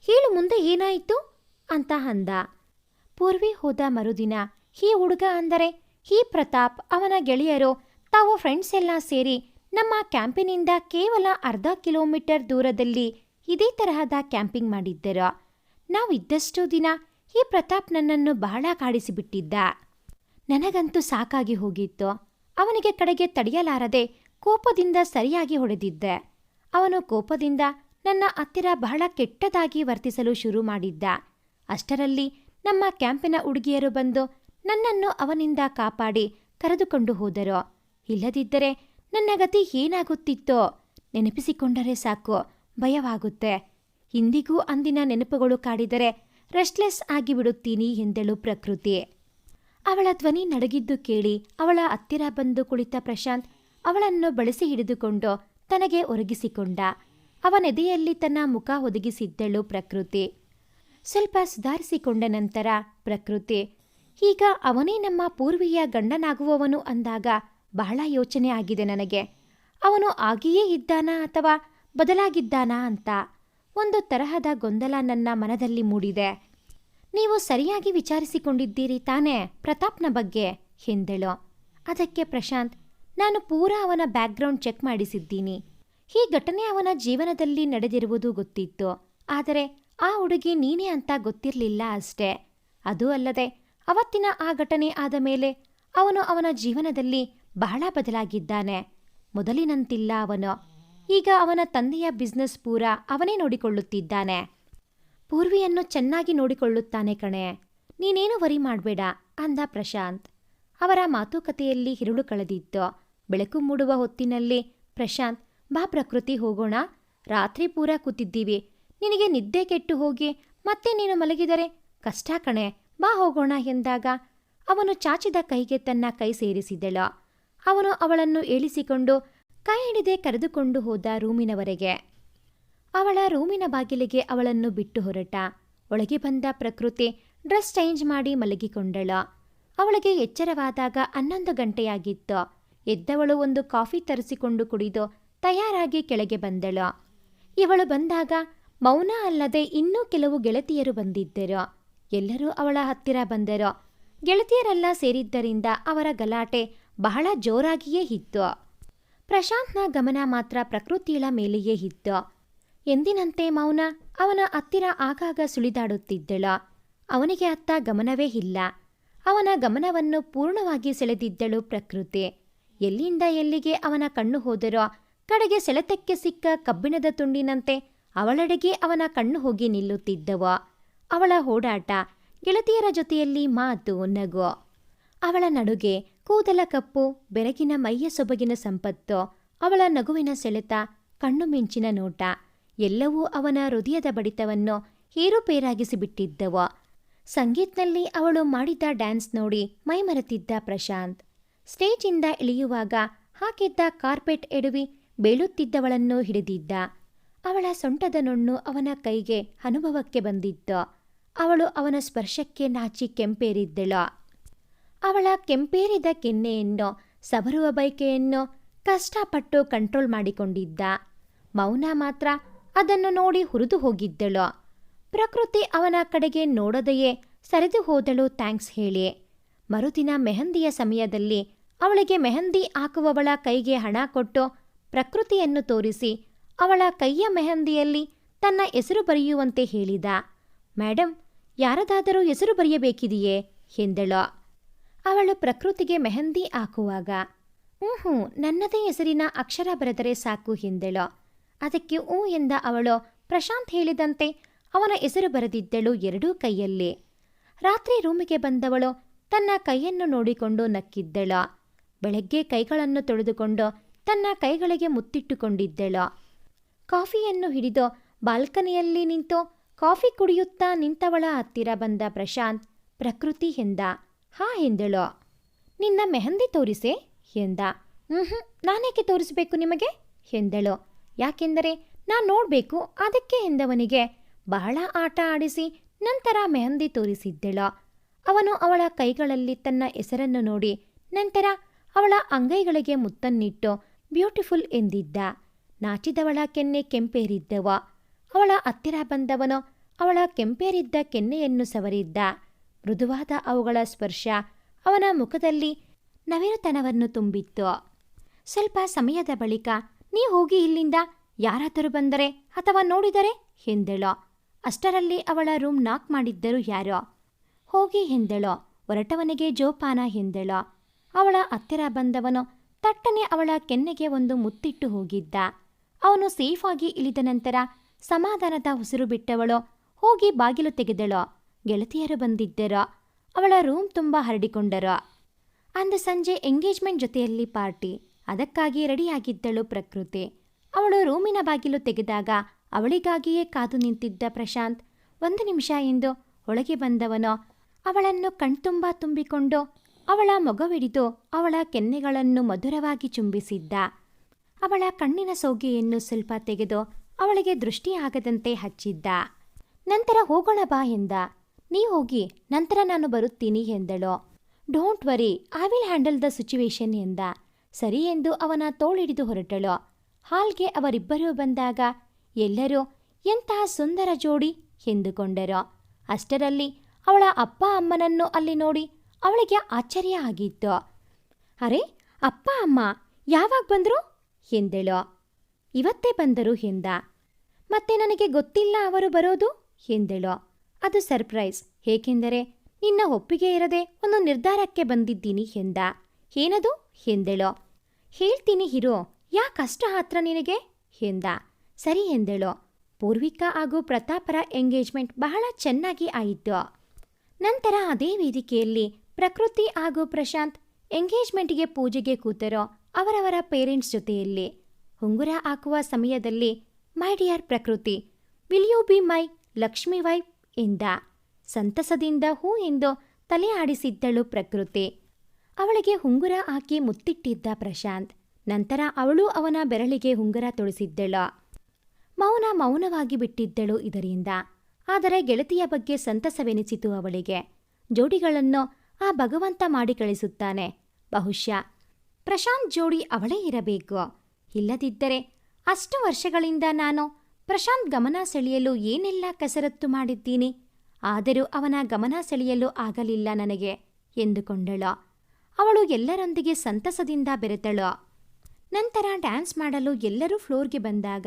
ಹೇಳು ಮುಂದೆ ಏನಾಯಿತು? ಅಂತ ಅಂದ. ಪೂರ್ವಿ ಹೋದ ಮರುದಿನ ಈ ಹುಡುಗ ಅಂದರೆ ಈ ಪ್ರತಾಪ್, ಅವನ ಗೆಳೆಯರು, ತಾವು ಫ್ರೆಂಡ್ಸ್ ಎಲ್ಲ ಸೇರಿ ನಮ್ಮ ಕ್ಯಾಂಪಿನಿಂದ ಕೇವಲ ಅರ್ಧ ಕಿಲೋಮೀಟರ್ ದೂರದಲ್ಲಿ ಇದೇ ತರಹದ ಕ್ಯಾಂಪಿಂಗ್ ಮಾಡಿದ್ದರು. ನಾವಿದ್ದಷ್ಟು ದಿನ ಈ ಪ್ರತಾಪ್ ನನ್ನನ್ನು ಬಹಳ ಕಾಡಿಸಿಬಿಟ್ಟಿದ್ದ. ನನಗಂತೂ ಸಾಕಾಗಿ ಹೋಗಿತ್ತು. ಅವನಿಗೆ ಕಡೆಗೆ ತಡೆಯಲಾರದೆ ಕೋಪದಿಂದ ಸರಿಯಾಗಿ ಹೊಡೆದಿದ್ದೆ. ಅವನು ಕೋಪದಿಂದ ನನ್ನ ಹತ್ತಿರ ಬಹಳ ಕೆಟ್ಟದಾಗಿ ವರ್ತಿಸಲು ಶುರು ಮಾಡಿದ್ದ. ಅಷ್ಟರಲ್ಲಿ ನಮ್ಮ ಕ್ಯಾಂಪಿನ ಹುಡುಗಿಯರು ಬಂದು ನನ್ನನ್ನು ಅವನಿಂದ ಕಾಪಾಡಿ ಕರೆದುಕೊಂಡು ಹೋದರು. ಇಲ್ಲದಿದ್ದರೆ ನನ್ನ ಗತಿ ಏನಾಗುತ್ತಿತ್ತೋ ನೆನಪಿಸಿಕೊಂಡರೆ ಸಾಕು, ಭಯವಾಗುತ್ತೆ. ಇಂದಿಗೂ ಅಂದಿನ ನೆನಪುಗಳು ಕಾಡಿದರೆ ರೆಸ್ಟ್ಲೆಸ್ ಆಗಿಬಿಡುತ್ತೀನಿ ಎಂದಳು ಪ್ರಕೃತಿ. ಅವಳ ಧ್ವನಿ ನಡಗಿದ್ದು ಕೇಳಿ ಅವಳ ಹತ್ತಿರ ಬಂದು ಕುಳಿತ ಪ್ರಶಾಂತ್ ಅವಳನ್ನು ಬಳಸಿ ಹಿಡಿದುಕೊಂಡು ತನಗೆ ಒರಗಿಸಿಕೊಂಡ. ಅವನೆದೆಯಲ್ಲಿ ತನ್ನ ಮುಖ ಒದಗಿಸಿದ್ದಳು ಪ್ರಕೃತಿ. ಸ್ವಲ್ಪ ಸುಧಾರಿಸಿಕೊಂಡ ನಂತರ, ಪ್ರಕೃತಿ, ಈಗ ಅವನೇ ನಮ್ಮ ಪೂರ್ವಿಯ ಗಂಡನಾಗುವವನು ಅಂದಾಗ ಬಹಳ ಯೋಚನೆ ಆಗಿದೆ ನನಗೆ. ಅವನು ಆಗಿಯೇ ಇದ್ದಾನಾ ಅಥವಾ ಬದಲಾಗಿದ್ದಾನಾ ಅಂತ ಒಂದು ತರಹದ ಗೊಂದಲ ನನ್ನ ಮನದಲ್ಲಿ ಮೂಡಿದೆ. ನೀವು ಸರಿಯಾಗಿ ವಿಚಾರಿಸಿಕೊಂಡಿದ್ದೀರಿ ತಾನೇ ಪ್ರತಾಪ್ನ ಬಗ್ಗೆ ಎಂದಳು. ಅದಕ್ಕೆ ಪ್ರಶಾಂತ್, ನಾನು ಪೂರಾ ಅವನ ಬ್ಯಾಕ್ಗ್ರೌಂಡ್ ಚೆಕ್ ಮಾಡಿಸಿದ್ದೀನಿ. ಈ ಘಟನೆ ಅವನ ಜೀವನದಲ್ಲಿ ನಡೆದಿರುವುದು ಗೊತ್ತಿತ್ತು. ಆದರೆ ಆ ಹುಡುಗಿ ನೀನೇ ಅಂತ ಗೊತ್ತಿರಲಿಲ್ಲ ಅಷ್ಟೇ. ಅದೂ ಅಲ್ಲದೆ ಅವತ್ತಿನ ಆ ಘಟನೆ ಆದ ಮೇಲೆ ಅವನು ಅವನ ಜೀವನದಲ್ಲಿ ಬಹಳ ಬದಲಾಗಿದ್ದಾನೆ. ಮೊದಲಿನಂತಿಲ್ಲ ಅವನು. ಈಗ ಅವನ ತಂದೆಯ ಬಿಸ್ನೆಸ್ ಪೂರ ಅವನೇ ನೋಡಿಕೊಳ್ಳುತ್ತಿದ್ದಾನೆ. ಪೂರ್ವಿಯನ್ನು ಚೆನ್ನಾಗಿ ನೋಡಿಕೊಳ್ಳುತ್ತಾನೆ ಕಣೆ. ನೀನೇನು ವರಿ ಮಾಡಬೇಡ ಅಂದ ಪ್ರಶಾಂತ್. ಅವರ ಮಾತುಕತೆಯಲ್ಲಿ ಹಿರುಳು ಕಳೆದಿದ್ದು ಬೆಳಕು ಮೂಡುವ ಹೊತ್ತಿನಲ್ಲಿ ಪ್ರಶಾಂತ್, ಬಾ ಪ್ರಕೃತಿ ಹೋಗೋಣ. ರಾತ್ರಿ ಪೂರ ಕೂತಿದ್ದೀವಿ. ನಿನಗೆ ನಿದ್ದೆ ಕೆಟ್ಟು ಹೋಗಿ ಮತ್ತೆ ನೀನು ಮಲಗಿದರೆ ಕಷ್ಟ ಕಣೆ, ಬಾ ಹೋಗೋಣ ಎಂದಾಗ ಅವನು ಚಾಚಿದ ಕೈಗೆ ತನ್ನ ಕೈ ಸೇರಿಸಿದಳು. ಅವನು ಅವಳನ್ನು ಏಳಿಸಿಕೊಂಡು ಕೈ ಹಿಡಿದೇ ಕರೆದುಕೊಂಡು ಹೋದ ರೂಮಿನವರೆಗೆ. ಅವಳ ರೂಮಿನ ಬಾಗಿಲಿಗೆ ಅವಳನ್ನು ಬಿಟ್ಟು ಹೊರಟ. ಒಳಗೆ ಬಂದ ಪ್ರಕೃತಿ ಡ್ರೆಸ್ ಚೇಂಜ್ ಮಾಡಿ ಮಲಗಿಕೊಂಡಳು. ಅವಳಿಗೆ ಎಚ್ಚರವಾದಾಗ ಹನ್ನೊಂದು ಗಂಟೆಯಾಗಿತ್ತು. ಎದ್ದವಳು ಒಂದು ಕಾಫಿ ತರಿಸಿಕೊಂಡು ಕುಡಿದು ತಯಾರಾಗಿ ಕೆಳಗೆ ಬಂದಳು. ಇವಳು ಬಂದಾಗ ಮೌನ ಅಲ್ಲದೆ ಇನ್ನೂ ಕೆಲವು ಗೆಳತಿಯರು ಬಂದಿದ್ದರು. ಎಲ್ಲರೂ ಅವಳ ಹತ್ತಿರ ಬಂದರು. ಗೆಳತಿಯರೆಲ್ಲ ಸೇರಿದ್ದರಿಂದ ಅವರ ಗಲಾಟೆ ಬಹಳ ಜೋರಾಗಿಯೇ ಇತ್ತು. ಪ್ರಶಾಂತ್ನ ಗಮನ ಮಾತ್ರ ಪ್ರಕೃತಿಯಳ ಮೇಲೆಯೇ ಇತ್ತು. ಎಂದಿನಂತೆ ಮೌನ ಅವನ ಹತ್ತಿರ ಆಗಾಗ ಸುಳಿದಾಡುತ್ತಿದ್ದಳ. ಅವನಿಗೆ ಅತ್ತ ಗಮನವೇ ಇಲ್ಲ. ಅವನ ಗಮನವನ್ನು ಪೂರ್ಣವಾಗಿ ಸೆಳೆದಿದ್ದಳು ಪ್ರಕೃತಿ. ಎಲ್ಲಿಂದ ಎಲ್ಲಿಗೆ ಅವನ ಕಣ್ಣು ಹೋದರೋ ಕಡೆಗೆ ಸೆಳೆತಕ್ಕೆ ಸಿಕ್ಕ ಕಬ್ಬಿಣದ ತುಂಡಿನಂತೆ ಅವಳೆಡೆಗೆ ಅವನ ಕಣ್ಣು ಹೋಗಿ ನಿಲ್ಲುತ್ತಿದ್ದವ. ಅವಳ ಓಡಾಟ ಗೆಳತಿಯರ ಜೊತೆಯಲ್ಲಿ ಮಾತು ನಗು. ಅವಳ ನಡುಗೆ ಕೂದಲ ಕಪ್ಪು, ಬೆರಗಿನ ಮೈಯ ಸೊಬಗಿನ ಸಂಪತ್ತು, ಅವಳ ನಗುವಿನ ಸೆಳೆತ, ಕಣ್ಣು ಮಿಂಚಿನ ನೋಟ. ಎಲ್ಲವೂ ಅವನ ಹೃದಯದ ಬಡಿತವನ್ನು ಏರುಪೇರಾಗಿಸಿಬಿಟ್ಟಿದ್ದವು ಸಂಗೀತ್ನಲ್ಲಿ ಅವಳು ಮಾಡಿದ ಡ್ಯಾನ್ಸ್ ನೋಡಿ ಮೈಮರೆತಿದ್ದ ಪ್ರಶಾಂತ್. ಸ್ಟೇಜಿಂದ ಇಳಿಯುವಾಗ ಹಾಕಿದ್ದ ಕಾರ್ಪೆಟ್ ಎಡುವಿ ಬೀಳುತ್ತಿದ್ದವಳನ್ನು ಹಿಡಿದಿದ್ದ. ಅವಳ ಸೊಂಟದ ನುಣ್ಣು ಅವನ ಕೈಗೆ ಅನುಭವಕ್ಕೆ ಬಂದಿತ್ತು. ಅವಳು ಅವನ ಸ್ಪರ್ಶಕ್ಕೆ ನಾಚಿ ಕೆಂಪೇರಿದ್ದಳು. ಅವಳ ಕೆಂಪೇರಿದ ಕೆನ್ನೆಯನ್ನು ಸಬರುವ ಬೈಕೆಯನ್ನು ಕಷ್ಟಪಟ್ಟು ಕಂಟ್ರೋಲ್ ಮಾಡಿಕೊಂಡಿದ್ದ. ಮೌನ ಮಾತ್ರ ಅದನ್ನು ನೋಡಿ ಹುರಿದು ಹೋಗಿದ್ದಳು. ಪ್ರಕೃತಿ ಅವನ ಕಡೆಗೆ ನೋಡದೆಯೇ ಸರಿದು ಹೋದಳು ಥ್ಯಾಂಕ್ಸ್ ಹೇಳಿ. ಮರುದಿನ ಮೆಹಂದಿಯ ಸಮಯದಲ್ಲಿ ಅವಳಿಗೆ ಮೆಹಂದಿ ಹಾಕುವವಳ ಕೈಗೆ ಹಣ ಕೊಟ್ಟು ಪ್ರಕೃತಿಯನ್ನು ತೋರಿಸಿ ಅವಳ ಕೈಯ ಮೆಹಂದಿಯಲ್ಲಿ ತನ್ನ ಹೆಸರು ಬರೆಯುವಂತೆ ಹೇಳಿದ. ಮೇಡಮ್ ಯಾರದಾದರೂ ಹೆಸರು ಬರೆಯಬೇಕಿದೆಯೇ? ಎಂದಳು. ಅವಳು ಪ್ರಕೃತಿಗೆ ಮೆಹಂದಿ ಹಾಕುವಾಗ ಹ್ಞೂ ನನ್ನದೇ ಹೆಸರಿನ ಅಕ್ಷರ ಬರೆದರೆ ಸಾಕು, ಎಂದಳು. ಅದಕ್ಕೆ ಊ ಎಂದ ಅವಳು, ಪ್ರಶಾಂತ್ ಹೇಳಿದಂತೆ, ಅವನ ಹೆಸರು ಬರೆದಿದ್ದಳು ಎರಡೂ ಕೈಯಲ್ಲಿ. ರಾತ್ರಿ ರೂಮಿಗೆ ಬಂದವಳು ತನ್ನ ಕೈಯನ್ನು ನೋಡಿಕೊಂಡು ನಕ್ಕಿದ್ದಳ. ಬೆಳಗ್ಗೆ ಕೈಗಳನ್ನು ತೊಳೆದುಕೊಂಡು ತನ್ನ ಕೈಗಳಿಗೆ ಮುತ್ತಿಟ್ಟುಕೊಂಡಿದ್ದಳ. ಕಾಫಿಯನ್ನು ಹಿಡಿದು ಬಾಲ್ಕನಿಯಲ್ಲಿ ನಿಂತು ಕಾಫಿ ಕುಡಿಯುತ್ತಾ ನಿಂತವಳ ಹತ್ತಿರ ಬಂದ ಪ್ರಶಾಂತ್, ಪ್ರಕೃತಿ ಎಂದ? ಹಾ, ಎಂದಳು. ನಿನ್ನ ಮೆಹಂದಿ ತೋರಿಸೆ? ಎಂದ. ಹ್ಞೂ ನಾನೇಕೆ ತೋರಿಸಬೇಕು ನಿಮಗೆ? ಎಂದಳು. ಯಾಕೆಂದರೆ ನಾನು ನೋಡಬೇಕು ಅದಕ್ಕೆ ಎಂದವನಿಗೆ ಬಹಳ ಆಟ ಆಡಿಸಿ, ನಂತರ ಮೆಹಂದಿ ತೋರಿಸಿದ್ದಳ. ಅವನು ಅವಳ ಕೈಗಳಲ್ಲಿ ತನ್ನ ಹೆಸರನ್ನು ನೋಡಿ, ನಂತರ ಅವಳ ಅಂಗೈಗಳಿಗೆ ಮುತ್ತನ್ನಿಟ್ಟು, ಬ್ಯೂಟಿಫುಲ್ ಎಂದಿದ್ದ. ನಾಚಿದವಳ ಕೆನ್ನೆ ಕೆಂಪೇರಿದ್ದವ. ಅವಳ ಹತ್ತಿರ ಬಂದವನು ಅವಳ ಕೆಂಪೇರಿದ್ದ ಕೆನ್ನೆಯನ್ನು ಸವರಿದ್ದ. ಮೃದುವಾದ ಅವುಗಳ ಸ್ಪರ್ಶ ಅವನ ಮುಖದಲ್ಲಿ ನವಿರುತನವನ್ನು ತುಂಬಿತ್ತು. ಸ್ವಲ್ಪ ಸಮಯದ ಬಳಿಕ ನೀ ಹೋಗಿ ಇಲ್ಲಿಂದ ಯಾರಾದರೂ ಬಂದರೆ ಅಥವಾ ನೋಡಿದರೆ ಎಂದಳು ಅಷ್ಟರಲ್ಲಿ ಅವಳ ರೂಮ್ ನಾಕ್ ಮಾಡಿದ್ದರು ಯಾರೋ. ಹೋಗಿ ಎಂದಳು ಒರಟವನಿಗೆ ಜೋಪಾನ ಎಂದಳು ಅವಳ ಹತ್ತಿರ ಬಂದವನು ತಟ್ಟನೆ ಅವಳ ಕೆನ್ನೆಗೆ ಒಂದು ಮುತ್ತಿಟ್ಟು ಹೋಗಿದ್ದ. ಅವನು ಸೇಫಾಗಿ ಇಳಿದ ನಂತರ ಸಮಾಧಾನದ ಉಸಿರು ಬಿಟ್ಟವಳು, ಹೋಗಿ ಬಾಗಿಲು ತೆಗೆದಳು. ಗೆಳತಿಯರು ಬಂದಿದ್ದರು, ಅವಳ ರೂಮ್ ತುಂಬ ಹರಡಿಕೊಂಡರ. ಅಂದು ಸಂಜೆ ಎಂಗೇಜ್ಮೆಂಟ್ ಜೊತೆಯಲ್ಲಿ ಪಾರ್ಟಿ. ಅದಕ್ಕಾಗಿ ರೆಡಿಯಾಗಿದ್ದಳು ಪ್ರಕೃತಿ. ಅವಳು ರೂಮಿನ ಬಾಗಿಲು ತೆಗೆದಾಗ ಅವಳಿಗಾಗಿಯೇ ಕಾದು ನಿಂತಿದ್ದ ಪ್ರಶಾಂತ್, ಒಂದು ನಿಮಿಷ ಎಂದು ಒಳಗೆ ಬಂದವನು. ಅವಳನ್ನು ಕಣ್ತುಂಬ ತುಂಬಿಕೊಂಡು ಅವಳ ಮೊಗವಿಡಿದು ಅವಳ ಕೆನ್ನೆಗಳನ್ನು ಮಧುರವಾಗಿ ಚುಂಬಿಸಿದ್ದ. ಅವಳ ಕಣ್ಣಿನ ಸೋಗೆಯನ್ನು ಸ್ವಲ್ಪ ತೆಗೆದು ಅವಳಿಗೆ ದೃಷ್ಟಿಯಾಗದಂತೆ ಹಚ್ಚಿದ್ದ. ನಂತರ ಹೋಗೋಣ ಬಾ ಎಂದ. ನೀ ಹೋಗಿ, ನಂತರ ನಾನು ಬರುತ್ತೀನಿ ಎಂದಳು. Don't worry, I will handle the situation ಎಂದ. ಸರಿ ಎಂದು ಅವನ ತೋಳಿಡಿದು ಹೊರಟಳು. ಹಾಲ್ಗೆ ಅವರಿಬ್ಬರೂ ಬಂದಾಗ, ಎಲ್ಲರೂ, ಎಂತಹ ಸುಂದರ ಜೋಡಿ ಎಂದುಕೊಂಡರು. ಅಷ್ಟರಲ್ಲಿ ಅವಳ ಅಪ್ಪ ಅಮ್ಮನನ್ನು ಅಲ್ಲಿ ನೋಡಿ ಅವಳಿಗೆ ಆಶ್ಚರ್ಯ ಆಗಿತ್ತು. ಅರೆ, ಅಪ್ಪ, ಅಮ್ಮ, ಯಾವಾಗ ಬಂದರು? ಎಂದಳು. ಇವತ್ತೇ ಬಂದರು ಎಂದ. ಮತ್ತೆ ನನಗೆ ಗೊತ್ತಿಲ್ಲ ಅವರು ಬರೋದು? ಎಂದಳು. ಅದು ಸರ್ಪ್ರೈಸ್. ಏಕೆಂದರೆ ನಿನ್ನ ಒಪ್ಪಿಗೆ ಇರದೆ ಒಂದು ನಿರ್ಧಾರಕ್ಕೆ ಬಂದಿದ್ದೀನಿ ಎಂದ. ಏನದು? ಎಂದಳು ಹೇಳ್ತೀನಿ ಹಿರೋ ಯಾಕಷ್ಟ ಹತ್ರ ನಿನಗೆ? ಎಂದ. ಸರಿ ಎಂದಳು. ಪೂರ್ವಿಕಾ ಹಾಗೂ ಪ್ರತಾಪರ ಎಂಗೇಜ್ಮೆಂಟ್ ಬಹಳ ಚೆನ್ನಾಗಿ ಆಯಿತು. ನಂತರ ಅದೇ ವೇದಿಕೆಯಲ್ಲಿ ಪ್ರಕೃತಿ ಹಾಗೂ ಪ್ರಶಾಂತ್ ಎಂಗೇಜ್ಮೆಂಟ್ಗೆ ಪೂಜೆಗೆ ಕೂತರೋ ಅವರವರ ಪೇರೆಂಟ್ಸ್ ಜೊತೆಯಲ್ಲಿ. ಉಂಗುರ ಹಾಕುವ ಸಮಯದಲ್ಲಿ, my dear Prakriti, will you be my Lakshmi wife? ಎಂದ. ಸಂತಸದಿಂದ ಹೂ ಎಂದು ತಲೆ ಆಡಿಸಿದ್ದಳು ಪ್ರಕೃತಿ. ಅವಳಿಗೆ ಹುಂಗುರ ಹಾಕಿ ಮುತ್ತಿಟ್ಟಿದ್ದ ಪ್ರಶಾಂತ್, ನಂತರ ಅವಳು ಅವನ ಬೆರಳಿಗೆ ಹುಂಗುರ ತೊಡಿಸಿದ್ದಳು. ಮೌನ ಮೌನವಾಗಿ ಬಿಟ್ಟಿದ್ದಳು ಇದರಿಂದ. ಆದರೆ ಗೆಳತಿಯ ಬಗ್ಗೆ ಸಂತಸವೆನಿಸಿತು ಅವಳಿಗೆ. ಜೋಡಿಗಳನ್ನು ಆ ಭಗವಂತ ಮಾಡಿ ಕಳಿಸುತ್ತಾನೆ. ಬಹುಶಃ ಪ್ರಶಾಂತ್ ಜೋಡಿ ಅವಳೇ ಇರಬೇಕು. ಇಲ್ಲದಿದ್ದರೆ ಅಷ್ಟು ವರ್ಷಗಳಿಂದ ನಾನು ಪ್ರಶಾಂತ್ ಗಮನ ಸೆಳೆಯಲು ಏನೆಲ್ಲ ಕಸರತ್ತು ಮಾಡಿದ್ದೀನಿ? ಆದರೂ ಅವನ ಗಮನ ಸೆಳೆಯಲು ಆಗಲಿಲ್ಲ ನನಗೆ, ಎಂದುಕೊಂಡಳು. ಅವಳು ಎಲ್ಲರೊಂದಿಗೆ ಸಂತಸದಿಂದ ಬೆರೆತಳು. ನಂತರ ಡ್ಯಾನ್ಸ್ ಮಾಡಲು ಎಲ್ಲರೂ ಫ್ಲೋರ್ಗೆ ಬಂದಾಗ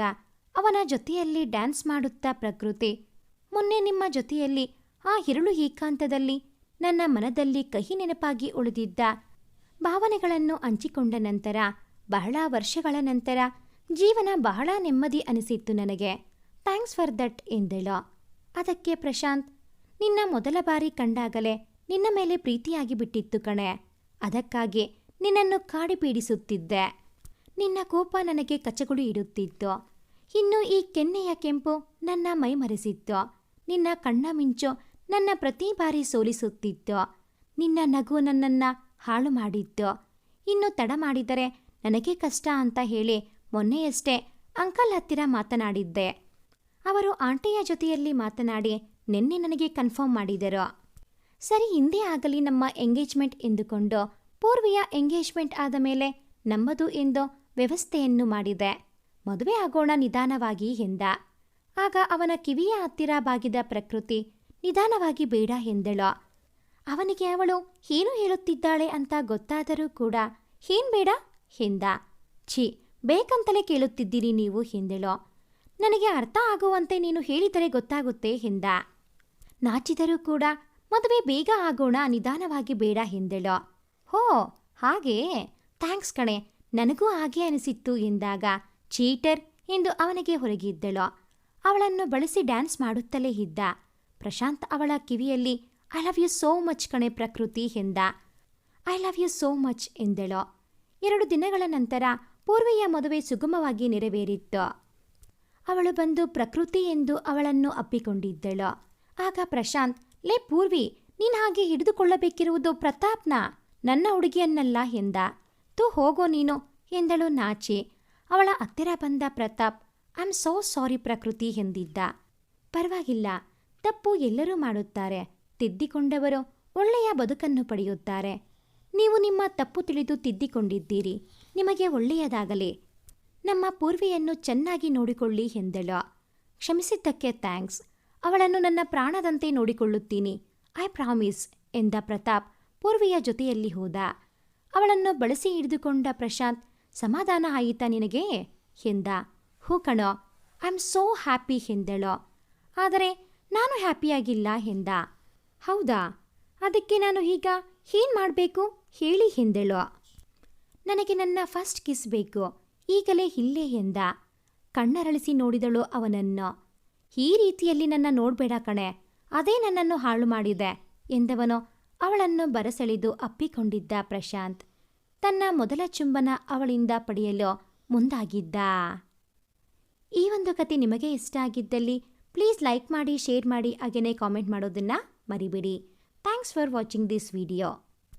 ಅವನ ಜೊತೆಯಲ್ಲಿ ಡ್ಯಾನ್ಸ್ ಮಾಡುತ್ತಾ ಪ್ರಕೃತಿ, ಮೊನ್ನೆ ನಿಮ್ಮ ಜೊತೆಯಲ್ಲಿ ಆ ಹಿರುಳು ಏಕಾಂತದಲ್ಲಿ ನನ್ನ ಮನದಲ್ಲಿ ಕಹಿ ನೆನಪಾಗಿ ಉಳಿದಿದ್ದ ಭಾವನೆಗಳನ್ನು ಹಂಚಿಕೊಂಡ ನಂತರ, ಬಹಳ ವರ್ಷಗಳ ನಂತರ ಜೀವನ ಬಹಳ ನೆಮ್ಮದಿ ಅನಿಸಿತ್ತು ನನಗೆ. ಥ್ಯಾಂಕ್ಸ್ ಫಾರ್ ದಟ್ ಎಂದಳು. ಅದಕ್ಕೆ ಪ್ರಶಾಂತ್, ನಿನ್ನ ಮೊದಲ ಬಾರಿ ಕಂಡಾಗಲೇ ನಿನ್ನ ಮೇಲೆ ಪ್ರೀತಿಯಾಗಿ ಬಿಟ್ಟಿತ್ತು ಕಣೆ. ಅದಕ್ಕಾಗಿ ನಿನ್ನನ್ನು ಕಾಡಿಪೀಡಿಸುತ್ತಿದ್ದೆ. ನಿನ್ನ ಕೋಪ ನನಗೆ ಕಚಗುಳಿ ಇಡುತ್ತಿತ್ತು. ಇನ್ನು ಈ ಕೆನ್ನೆಯ ಕೆಂಪು ನನ್ನ ಮೈಮರೆಸಿತ್ತು. ನಿನ್ನ ಕಣ್ಣ ಮಿಂಚು ನನ್ನ ಪ್ರತಿ ಬಾರಿ ಸೋಲಿಸುತ್ತಿತ್ತು. ನಿನ್ನ ನಗು ನನ್ನನ್ನು ಹಾಳು ಮಾಡಿತ್ತು. ಇನ್ನು ತಡ ಮಾಡಿದರೆ ನನಗೆ ಕಷ್ಟ ಅಂತ ಹೇಳಿ ಮೊನ್ನೆಯಷ್ಟೇ ಅಂಕಲ್ ಹತ್ತಿರ ಮಾತನಾಡಿದ್ದೆ. ಅವರು ಆಂಟಿಯ ಜೊತೆಯಲ್ಲಿ ಮಾತನಾಡಿ ನಿನ್ನೆ ನನಗೆ ಕನ್ಫರ್ಮ್ ಮಾಡಿದರು. ಸರಿ, ಹಿಂದೆ ಆಗಲಿ ನಮ್ಮ ಎಂಗೇಜ್ಮೆಂಟ್ ಎಂದುಕೊಂಡು ಪೂರ್ವಿಯ ಎಂಗೇಜ್ಮೆಂಟ್ ಆದ ಮೇಲೆ ನಮ್ಮದು ಎಂದು ವ್ಯವಸ್ಥೆಯನ್ನು ಮಾಡಿದೆ. ಮದುವೆ ಆಗೋಣ ನಿಧಾನವಾಗಿ ಎಂದ. ಆಗ ಅವನ ಕಿವಿಯ ಹತ್ತಿರ ಬಾಗಿದ ಪ್ರಕೃತಿ ನಿಧಾನವಾಗಿ ಬೇಡ ಎಂದಳು. ಅವನಿಗೆ ಅವಳು ಏನು ಹೇಳುತ್ತಿದ್ದಾಳೆ ಅಂತ ಗೊತ್ತಾದರೂ ಕೂಡ ಏನ್ ಬೇಡ? ಎಂದ. ಛೀ, ಬೇಕಂತಲೇ ಕೇಳುತ್ತಿದ್ದೀರಿ ನೀವು ಎಂದಳು. ನನಗೆ ಅರ್ಥ ಆಗುವಂತೆ ನೀನು ಹೇಳಿದರೆ ಗೊತ್ತಾಗುತ್ತೆ ಎಂದ. ನಾಚಿದರೂ ಕೂಡ ಮದುವೆ ಬೇಗ ಆಗೋಣ, ನಿಧಾನವಾಗಿ ಬೇಡ ಎಂದಳು. ಹೋ, ಹಾಗೆ? ಥ್ಯಾಂಕ್ಸ್ ಕಣೆ. ನನಗೂ ಹಾಗೆ ಅನಿಸಿತ್ತು ಎಂದಾಗ ಚೀಟರ್ ಎಂದು ಅವನಿಗೆ ಹೊರಗಿದ್ದಳು. ಅವಳನ್ನು ಬಳಸಿ ಡ್ಯಾನ್ಸ್ ಮಾಡುತ್ತಲೇ ಇದ್ದ. ಪ್ರಶಾಂತ್ ಅವಳ ಕಿವಿಯಲ್ಲಿ I love you so much ಕಣೆ ಪ್ರಕೃತಿ ಎಂದ. I love you so much ಎಂದಳು. ಎರಡು ದಿನಗಳ ನಂತರ ಪೂರ್ವಿಯ ಮದುವೆ ಸುಗಮವಾಗಿ ನೆರವೇರಿತ್ತು. ಅವಳು ಬಂದು ಪ್ರಕೃತಿ ಎಂದು ಅವಳನ್ನು ಅಪ್ಪಿಕೊಂಡಿದ್ದಳು. ಆಗ ಪ್ರಶಾಂತ್ ಲೇ ಪೂರ್ವಿ, ನೀನ್ ಹಾಗೆ ಹಿಡಿದುಕೊಳ್ಳಬೇಕಿರುವುದು ಪ್ರತಾಪ್ನ? ನನ್ನ ಹುಡುಗಿಯನ್ನಲ್ಲ ಎಂದ. ತು ಹೋಗೋ ನೀನು, ಎಂದಳು ನಾಚಿ. ಅವಳ ಹತ್ತಿರ ಬಂದ Pratap I am so sorry Prakriti, ಎಂದಿದ್ದ. ಪರವಾಗಿಲ್ಲ, ತಪ್ಪು ಎಲ್ಲರೂ ಮಾಡುತ್ತಾರೆ. ತಿದ್ದಿಕೊಂಡವರು ಒಳ್ಳೆಯ ಬದುಕನ್ನು ಪಡೆಯುತ್ತಾರೆ. ನೀವು ನಿಮ್ಮ ತಪ್ಪು ತಿಳಿದು ತಿದ್ದಿಕೊಂಡಿದ್ದೀರಿ. ನಿಮಗೆ ಒಳ್ಳೆಯದಾಗಲಿ. ನಮ್ಮ ಪೂರ್ವಿಯನ್ನು ಚೆನ್ನಾಗಿ ನೋಡಿಕೊಳ್ಳಿ, ಎಂದಳು. ಕ್ಷಮಿಸಿದ್ದಕ್ಕೆ ಥ್ಯಾಂಕ್ಸ್. ಅವಳನ್ನು ನನ್ನ ಪ್ರಾಣದಂತೆ ನೋಡಿಕೊಳ್ಳುತ್ತೀನಿ ಐ ಪ್ರಾಮಿಸ್ ಎಂದ ಪ್ರತಾಪ್ ಪೂರ್ವಿಯ ಜೊತೆಯಲ್ಲಿ ಹೋದ. ಅವಳನ್ನು ಬಳಸಿ ಹಿಡಿದುಕೊಂಡ ಪ್ರಶಾಂತ್, ಸಮಾಧಾನ ಆಯಿತಾ ನಿನಗೆ, ಎಂದ. ಹೂ ಕಣೋ ಐ ಆಮ್ ಸೋ ಹ್ಯಾಪಿ ಎಂದಳೋ. ಆದರೆ ನಾನು ಹ್ಯಾಪಿಯಾಗಿಲ್ಲ, ಎಂದ. ಹೌದಾ? ಅದಕ್ಕೆ ನಾನು ಈಗ ಏನು ಮಾಡಬೇಕು? ಹೇಳಿ, ಎಂದಳೋ. ನನಗೆ ನನ್ನ ಫಸ್ಟ್ ಕಿಸ್ ಬೇಕು. ಈಗಲೇ ಇಲ್ಲೇ, ಎಂದ. ಕಣ್ಣರಳಿಸಿ ನೋಡಿದಳು ಅವನನ್ನು. ಈ ರೀತಿಯಲ್ಲಿ ನನ್ನ ನೋಡ್ಬೇಡ ಕಣೆ, ಅದೇ ನನ್ನನ್ನು ಹಾಳು ಮಾಡಿದೆ, ಎಂದವನು ಅವಳನ್ನು ಬರಸೆಳೆದು ಅಪ್ಪಿಕೊಂಡಿದ್ದ ಪ್ರಶಾಂತ್. ತನ್ನ ಮೊದಲ ಚುಂಬನ ಅವಳಿಂದ ಪಡೆಯಲು ಮುಂದಾಗಿದ್ದ. ಈ ಒಂದು ಕತೆ ನಿಮಗೆ ಇಷ್ಟ ಆಗಿದ್ದಲ್ಲಿ ಪ್ಲೀಸ್ ಲೈಕ್ ಮಾಡಿ, ಶೇರ್ ಮಾಡಿ ಹಾಗೆಯೇ ಕಾಮೆಂಟ್ ಮಾಡೋದನ್ನು ಮರಿಬೇಡಿ. Thanks for watching this video.